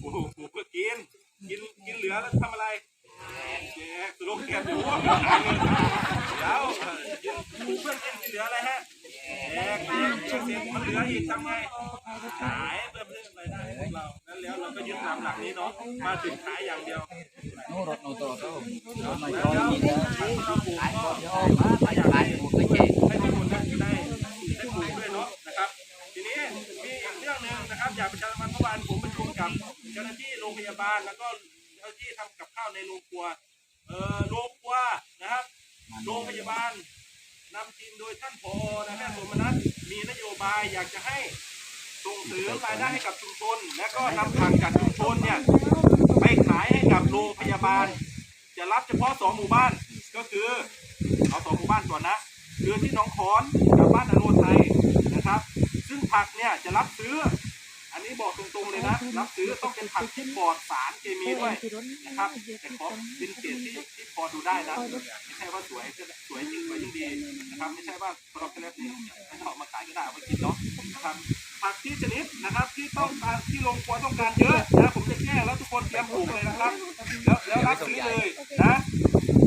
หมูหมูเพื่อกิน กิน กินเหลือแล้วทำอะไรแจกสโลแกนอยู่ว่าขายเดี๋ยวเออกินหมูเพื่อนกินกินเหลืออะไรฮะแจกแจกแจกเสร็จมันเหลืออีกทำไงขายเพื่อเพิ่มรายได้ให้พวกเรา นั้นแล้วเราก็ยึดตามหลักนี้เนาะ มาถึงขายอย่างเดียวนู่นรถนู่นตัวตัวไม่แล้ค่อยวกินเราปลูกก็เดี๋ยออกมาไปขายหมดไปแจกให้ทุกคนได้ได้ได้ปลูกด้วยเนาะนะครับ ทีนี้มีอีกเรื่องหนึ่งนะครับ อยากประชาสัมพันธ์เมื่อวาน จ้าหน้าที่โรงพยาบาลแล้วก็เจ้าหน้าที่ทำกับข้าวในโรงครัว เอ่อโรงครัวนะครับ โรงพยาบาลนำทีมโดยท่านผอนะแพทย์สมนัสมีนโยบายอยากจะให้ส่งเสริมรายได้ให้กับชุมชนและก็นำผักจากชุมชนเนี่ยไปขายให้กับโรงพยาบาล จะรับเฉพาะสองหมู่บ้านก็คือเอาสองหมู่บ้านก่อนนะคือที่หนองขอนกับบ้านอโนไทยนะครับ ซึ่งผักเนี่ยจะรับซื้ออั นนี้บอกตรงๆเลยนะรับซื้อต้องเป็นผักที่ปลอดสารเคมีด้วยนะครับแต่ขอเป็นเกรดที่ที่พอดูได้นะไม่ใช่ว่าสวยจะสวยจริงสวยยิ่งดีนะครับ ไม่ใช่ว่าสำหรับเล็บนี่ไม่เอามาขายก็ได้เอามากินเนาะนะครับผักที่ชนิดนะครับที่ต้องการที่โรงครัวต้องการเยอะนะผมจะแก้แล้วทุกคนเตรียมปลูกเลยนะครับ แล้วแล้วรับซื้อเลยนะ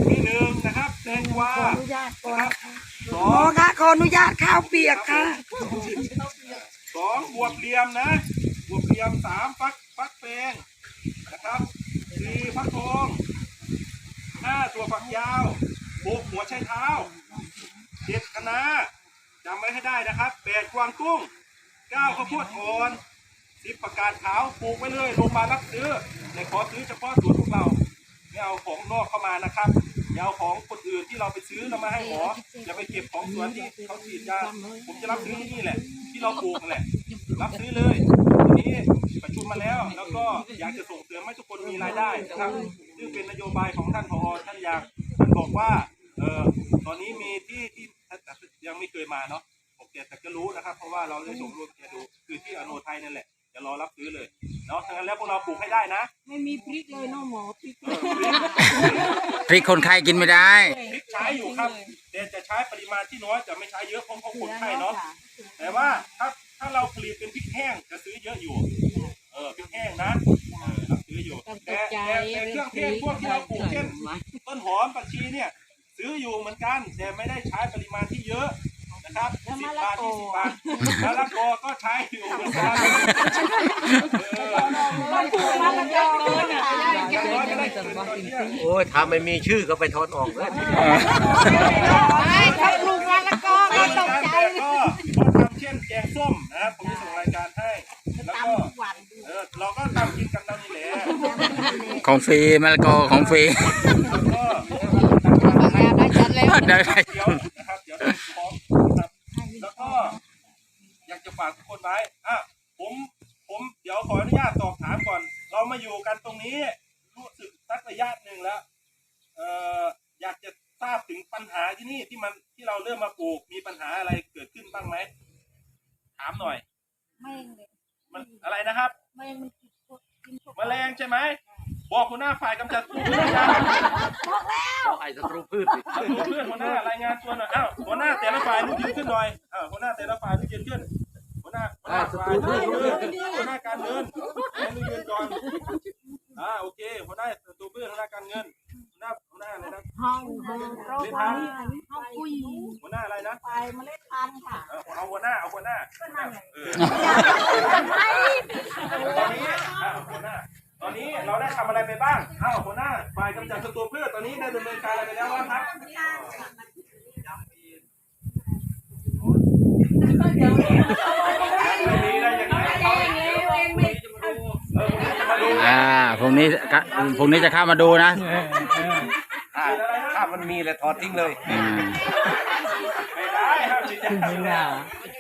มีหนึ่งนะครับแตงกวาขออนุญาตก่อนนะครับสหอมองค่ะขออนุญาตข้าวเปียกค่ะสองบวบเหลี่ยมนะบวบเหลี่ ยมสามฟักฟักแฟงนะครับสี่ฟักทองห้าตัวฝักยาวหกหัวไชเท้าเจ็ดคะนาจำไว้ให้ได้นะครับแปดกวางตุ้งเก้าข้าวโพดอ่อนสิบประกาศขาวปลูกไว้เลยโรงพยารับซื้อแต่ขอซื้อเฉพาะสวนพวกเราไม่เอาของนอกเข้ามานะครับอย่าเอาของคนอื่นที่เราไปซื้อเรามาให้หมออย่าไปเก็บของสวนที่เขาฉีดยาผมจะรับซื้อที่นี่แหละ ที่เราปลูกนั่นแหละ รับซื้อเลย ทีนี้ประชุมมาแล้ว แล้วก็อยากจะส่งเสริมให้ทุกคนมีรายได้นะครับซึ่งเป็นนโยบายของท่านพอท่านอยากท่านบอกว่าเออตอนนี้มีที่ที่ยังไม่เคยมาเนาะผมแกแต่ก็รู้นะครับ เพราะว่าเราได้ส่งรวมแกดูคือที่อโนไทยนั่นแหละจะรอรับซื้อเลยเนาะฉะนั้นแล้วพวกเราปลูกให้ได้นะไม่มีพริกเลยเน้องหมอพริกเออพริกพริกคนไข้กินไม่ได้ พริกใช้อยู่ครับแต่จะใช้ปริมาณที่น้อยจะไม่ใช้เยอะเพราะเขาคนไข้เนาะแต่ว่าถ้า ถ้าเราผลิตเป็นพริกแห้งจะซื้อเยอะอยู่ เออพริกแห้งนะเออรับซื้ออยู่แต่แต่แต่เครื่องเทศพวกที่เราปลูกเช่น ต้นหอมผักชีเนี่ย ซื้ออยู่เหมือนกัน แต่ไม่ได้ใช้ปริมาณที่เยอะนะครับสิบบาทยี่สิบบาทมะละกอก็ใช้อยู่เหมือนกันเออมันถูกแล้วมันจะโดนอะอย่างน้อยก็ได้เกินตอนเที่ยง โอ้ยถ้าไม่มีชื่อก็ไปถอนออกเลย ไม่ถ้าลูกมะละกอก็ตกใจ ก็ก็ทำเช่นแกงส้มนะครับผมจะส่งรายการให้ แล้วก็ ทุกวัน เออเราก็ตำกินกันเรานี่แหละ ของฟรีมะละกอของฟรีแล้วก็ได้เดี๋ยวนะครับเดี๋ยวเราพร้อมนะครับแล้วก็อยากจะฝากทุกคนไว้อะผมผมเดี๋ยวขออนุญาตสอบถามก่อน เรามาอยู่กันตรงนี้รู้สึกสักระยะหนึ่งแล้วเอ่ออยากจะทราบถึงปัญหาที่นี่ที่มันที่เราเริ่มมาปลูกมีปัญหาอะไรเกิดขึ้นบ้างไหมถามหน่อยแม่งเลยมันอะไรนะครับแม่งมันกินพวกกินพวกแมลงใช่ไหม บอกหัวหน้าฝ่ายกำจัดพืชด้วยนะไอ้ศัตรูพืชสิเอาตัวเพื่อนหัวหน้ารายงานตัวหน่อยอ้าวหัวหน้าแต่ละฝ่ายลุกยืนขึ้นหน่อยอ้าวหัวหน้าแต่ละฝ่ายลุกยืนขึ้นหัวหน้าหัวหน้าฝ่ายลุกยืนขึ้นหัวหน้าการเงินให้ลุกยืนก่อนอ่าโอเคหัวหน้าตัวเพื่อนหัวหน้าการเงินหัวหน้าหัวหน้าอะไรนะห้องห้องโรควันนี้ห้องปุ้ยหัวหน้าอะไรนะไปเมล็ดพันธุ์ค่ะเอาเอาหัวหน้าเอาหัวหน้าเออตอนนี้อ่าหัวหน้าต อนนี้เราได้ทำอะไรไปบ้างอ้าวหัวหน้าฝ่ายกำจัดศัตรูพืชตอนนี้ได้ดำเนินการอะไรไปแล้วบ้างครับไม่มีได้ยังไงเขาเออผมจะมาดูอ่าพรุ่งนี้ก็พรุ่งนี้จะเข้ามาดูนะถ้าถ้ามันมีเลยถอดทิ้งเลยอืม ไม่ได้ครับฉีดยาไม่ได้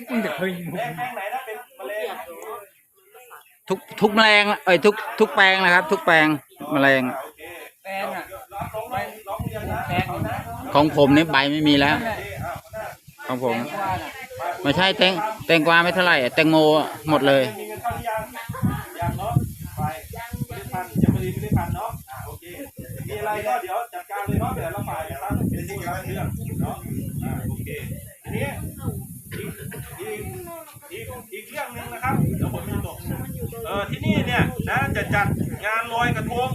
แม่งแม่งไหนนะเป็นมะเร็ง ทุกทุกแมลงเอ้ยทุกทุกแปลงนะครับ ทุกแปลงแมลงโอเคแป้งอะร้องไปร้องเรียนนะเอานะของผมนี่ใบไม่มีแล้วโอเคอ้าวหัวหน้าของผมไม่ใช่แตงแตงกวาไม่เท่าไหร่แตงโมหมดเลย มีเงินเข้าหรือยังยังเนาะไปไม่ได้พันยังไม่ได้ไม่ได้พันเนาะอ่าโอเคมีอะไรก็เดี๋ยวจัดการเลยเนาะเดี๋ยวเราฝ่ายนะครับเป็นที่การเรื่องเนาะอ่าโอเคทีนี้อีกอีกอีกอีกเรื่องหนึ่งนะครับเดี๋ยวผมจะจบเออที่นี่เนี่ยเนี่ยนะจะจัดงานลอยกระทง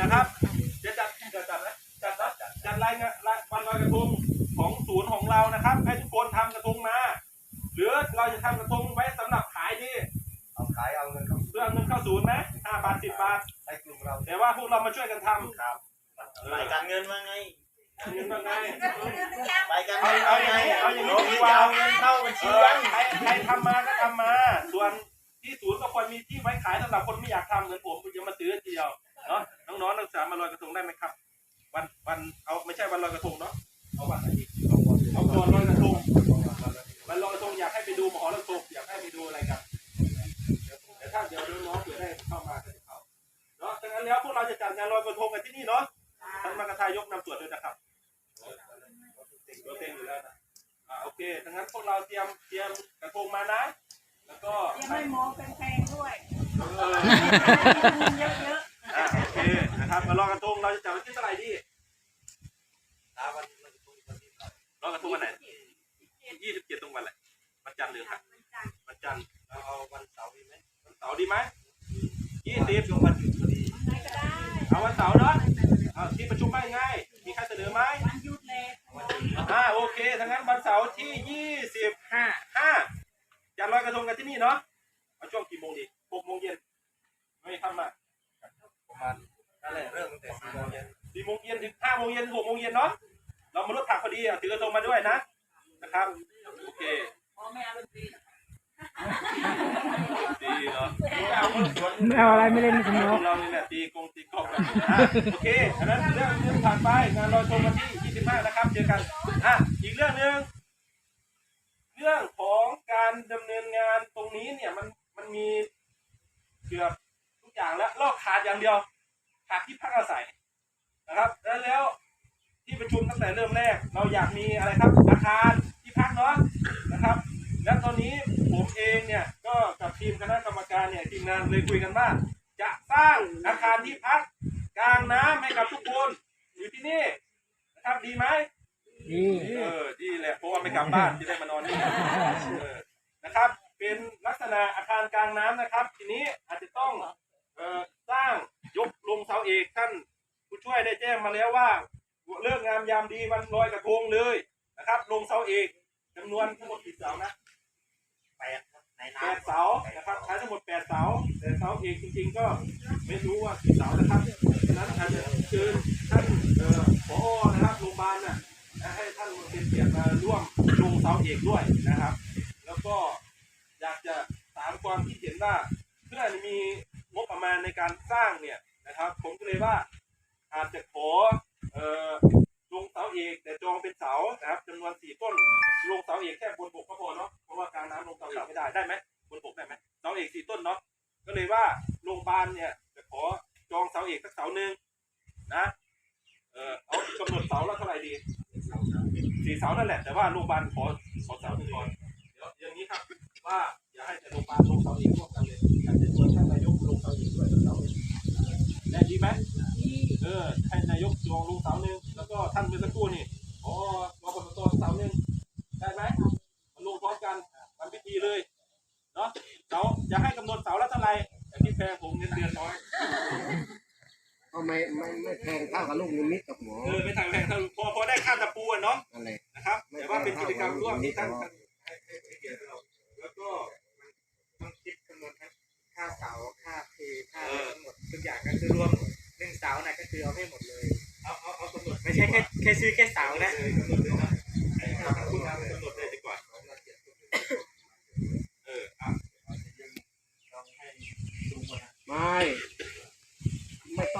นะครับ จะจัดจะจัดนะจัดนะจัดจัดรายงานวันลอยกระทงของศูนย์ของเรานะครับ ให้ทุกคนทำกระทงมา หรือเราจะทำกระทงไว้สำหรับขายดีเอาขายเอาเงินเข้าเพื่อเอาเงินเข้าศูนย์ไหมห้าบาทสิบบาทในกลุ่มเราแต่ว่าพวกเรามาช่วยกันทำครับรายการเงินมาไงเงินว่าไงรายการเอาเงินเอามาอย่างไงนี้เอาอย่างนี้น้องดีนี่กว่าจะเอาเงินเข้าบัญเอชีอยังใครใครทำมาก็ทำมาส่วน ที่ศูนย์ก็ควรมีที่ไว้ขายสำหรับคนไม่อยากทำเหมือนผมจะมาซื้อทีเดียวเนาะน้องๆนักศึกษามาลอยกระทงได้ไหมครับ วันวันเอาไม่ใช่วันลอยกระทงเนาะเอาวันไหนดีเอาก่อนลอยกระทงวันลอยกระทงอยากให้ไปดูมหรสพอยากให้ไปดูอะไรกันแต่ถ้าเดี๋ยวน้องๆเผื่อได้เข้ามาก็จะเข้าเนาะดังนั้นแล้วพวกเราจะจัดงานลอยกระทงกันที่นี่เนาะท่านมากระทายกนำตรวจด้วยนะครับตัวเต็งอยู่แล้วนะโอเคดังนั้นพวกเราเตรียมเตรียมกระทงมานะ แล้วก็ยังไม่หมอเป็นแพงด้วยเออเยอะเยอะอะโอเคนะครับมาลอยกระทงเราจะจัดวันที่เท่าไหร่ดีลอยกระทงวันไหนยี่สิบเจ็ดตรงวันอะไรวันจันทร์หรือครับวันจันทร์เราเอาวันเสาร์ดีไหมวันเสาร์ดีไหมยี่สิบช่วงวันหยุดพอดีไหนก็ได้เอาวันเสาร์เนาะเอาที่ประชุมไม่ง่ายมีใครเสนอไหมวันหยุดเลยอ่าโอเคทั้างนั้นวันเสาร์ที่ยี่สิบห้าห้าจัด ลอยกระทงกันที่นี่เนาะเอาช่วงกี่โมงดีหกโมงเย็นไม่ทำอะประมาณนั่นแหละเริ่มตั้งแต่สี่โมงเย็นสี่โมงเย็นถึงห้าโมงเย็นหกโมงเย็นเนาะเรามาลดผักพอดีอะถือกระทงมาด้วยนะนะครับโอเคหมอไม่เอาดนตรีดีเนาะไม่เอาคนสวนไม่เอาอะไรไม่เล่นสนุกเรานี่แหละตีกงตีกอกกันอะโอเคอันนั้นเรื่องเรื่องผ่านไปงานลอยกระทงวันที่ 25 นะครับเจอกันอะอีกเรื่องหนึ่งเรื่องของ การดำเนินงานตรงนี้เนี่ยมันมันมีเกือบทุกอย่างแล้วลอกขาดอย่างเดียวขาดที่พักอาศัยนะครับ แล้วแล้วที่ประชุมตั้งแต่เริ่มแรก เราอยากมีอะไรครับ อาคารที่พักเนาะนะครับ แล้วตอนนี้ผมเองเนี่ยก็กับทีมคณะกรรมการเนี่ยทีมงานเลยคุยกันว่าจะสร้างอาคารที่พักกลางน้ำให้กับทุกคนอยู่ที่นี่นะครับดีไหมดีเออดีแหละเพราะว่าไม่กลับบ้านจะได้มานอนนี่เออ นะครับ เป็นลักษณะอาคารกลางน้ำนะครับ ทีนี้อาจจะต้องเอ่อสร้างยกลงเสาเอกท่านผู้ช่วยได้แจ้งมาแล้วว่าเลิกงามยามดีวันลอยกระทงเลยนะครับ ลงเสาเอกจำนวนทั้งหมดกี่เสานะแปดครับในแปน้ดเสานะครับใช้ทั้งหมดแปดเสาแต่เสาเอกจริง ๆ ก็ไม่รู้ว่ากี่เสานะครับฉะนั้นอาจจะเชิญท่านเอ่อผอนะครับโรงพยาบาลน่ะนะให้ท่านเป็นเกียรติมาร่วมลงเสาเอกด้วยนะครับ แล้วก็อยากจะถาม ความคิดเพื่อมีงบประมาณในการสร้างเนี่ยนะครับ ผมก็เลยว่าอาจจะขอเอ่อลงเสาเอกแต่จองเป็นเสานะครับจำนวนสี่ต้นลงเสาเอกแค่บนบกก็พอเนาะเพราะว่ากางน้ำลงเสาเอกไม่ได้ได้ไหมบนบกได้ไหมเสาเอกสี่ต้นเนาะก็เลยว่าโรงพยาบาลเนี่ยจะขอจองเสาเอกสักเสาหนึ่งนะเออเอากำหนดเสาละเท่าไหร่ดีสี่เสานั่นแหละแต่ว่าโรงพยาบาลขอขอเสาหนึ่งก่อนเดี๋ยวอย่างนี้ครับว่าอย่าให้แต่โรงพยาบาลลงเสาเอกร่วก นายกจองลงเสาหนึ่งแล้วก็ท่านเมื่อสักครู่นี่อ๋อรอปตเสาหนึ่งได้ไหมมันลงพร้อมกันทำพิธีเลยเนาะเสาจะให้กำหนดเสาละเท่าไหร่แต่ที่แพงผมเงินเดือนน้อยก็ไม่ไม่ไม่แพงเท่ากับลูกนิมิตกับหมอเออไม่ทางแพงเท่าพอพอได้ค่าตะปูอะเนาะนั่นแหละนะครับแต่ว่าเป็นกิจกรรมร่วมที่ท่านให้ให้ให้เกียรติเราแล้วก็ต้องคิดคำนวณทั้งค่าเสาค่าเพค่าเออทั้งหมดทุกอย่างก็คือรวมหนึ่งเสาน่ะก็คือเอาให้หมดเลย เอาเอา่ใช่แค่แค่ซื้อแค่เสานะ